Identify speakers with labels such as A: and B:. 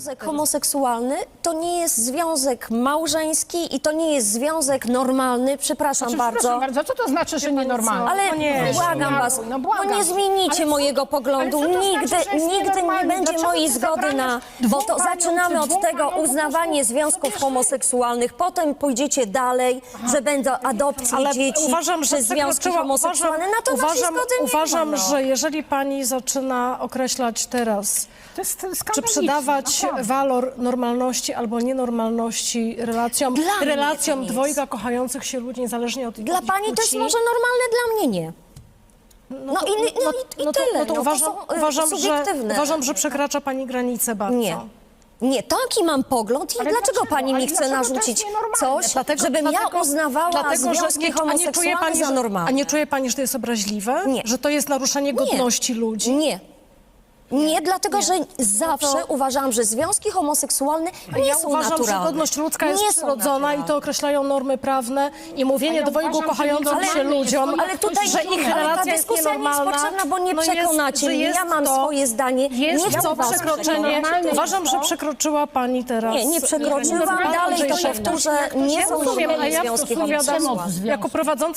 A: Związek homoseksualny to nie jest związek małżeński i to nie jest związek normalny, przepraszam
B: Znaczy,
A: bardzo.
B: Proszę bardzo, co to znaczy, że nienormalne?
A: Ale
B: No nie,
A: błagam was,
B: no
A: no,
B: błagam.
A: nie zmienicie mojego poglądu.
B: ale co to
A: nigdy
B: znaczy, że jest
A: nigdy nie będzie
B: Dlaczego
A: mojej
B: ty
A: zgody na.
B: zabraniasz
A: Bo
B: dwóm
A: to
B: paniom,
A: zaczynamy
B: czy
A: od tego uznawanie związków homoseksualnych, potem pójdziecie dalej, że będą adopcje
C: Ale
A: dzieci
C: uważam, że
A: związki
C: przekroczyła-
A: homoseksualne. Na to naszej
C: uważam,
A: zgody nie
C: uważam
A: ma. No.
C: że jeżeli pani zaczyna określać teraz,
B: To jest
C: czy
B: skandaliczne,
C: przydawać
B: naprawdę.
C: Walor normalności albo nienormalności relacjom,
A: Dla mnie
C: relacjom
A: to nie
C: dwojga kochających się ludzi, niezależnie od
A: Dla
C: od
A: pani to jest
C: płci,
A: może normalne, dla mnie nie. No, i, no, i, i
C: no to,
A: tyle.
C: no to
A: no,
C: uważam,
A: to są, y,
C: uważam, że,
A: subiektywne.
C: uważam, że przekracza pani granice bardzo.
A: Nie. Nie, taki mam pogląd i
B: Ale
A: dlaczego,
B: dlaczego?
A: pani
B: Ale
A: mi chce
B: dlaczego to jest
A: narzucić
B: nienormalne?
A: coś,
C: Dlatego-
A: żebym ja
C: dlatego-
A: uznawała
C: dlatego, że
A: związki
C: a nie czuje
A: homoseksualne
C: pani,
A: za
C: że,
A: normalne?
C: A nie czuje pani, że to jest obraźliwe?
A: Nie.
C: Że to jest naruszenie godności ludzi?
A: Nie. Nie, dlatego że zawsze uważałam, że związki homoseksualne nie
C: ja
A: są
C: uważam,
A: naturalne.
C: że godność ludzka jest
A: są
C: przyrodzona i
A: naturalne.
C: to określają normy prawne i mówienie dwojgu
B: uważam, że
C: kochającym się ludziom,
A: Ale tutaj
C: że ich
A: ale ta
C: relacja jest
A: dyskusja nie jest
C: nienormalna.
A: potrzebna, bo nie
C: no jest-
A: przekonacie
C: że
A: mnie.
C: jest
A: Ja mam
C: to-
A: swoje zdanie.
C: Jest
A: nie chcę was
C: przekroczenie.
A: przekonać.
C: Uważam, że przekroczyła pani teraz.
A: Nie, nie przekroczyłam. Dalej to powtórzę. Nie są
C: Rozumiem, a
A: związki homoseksualne.
C: jako prowadząca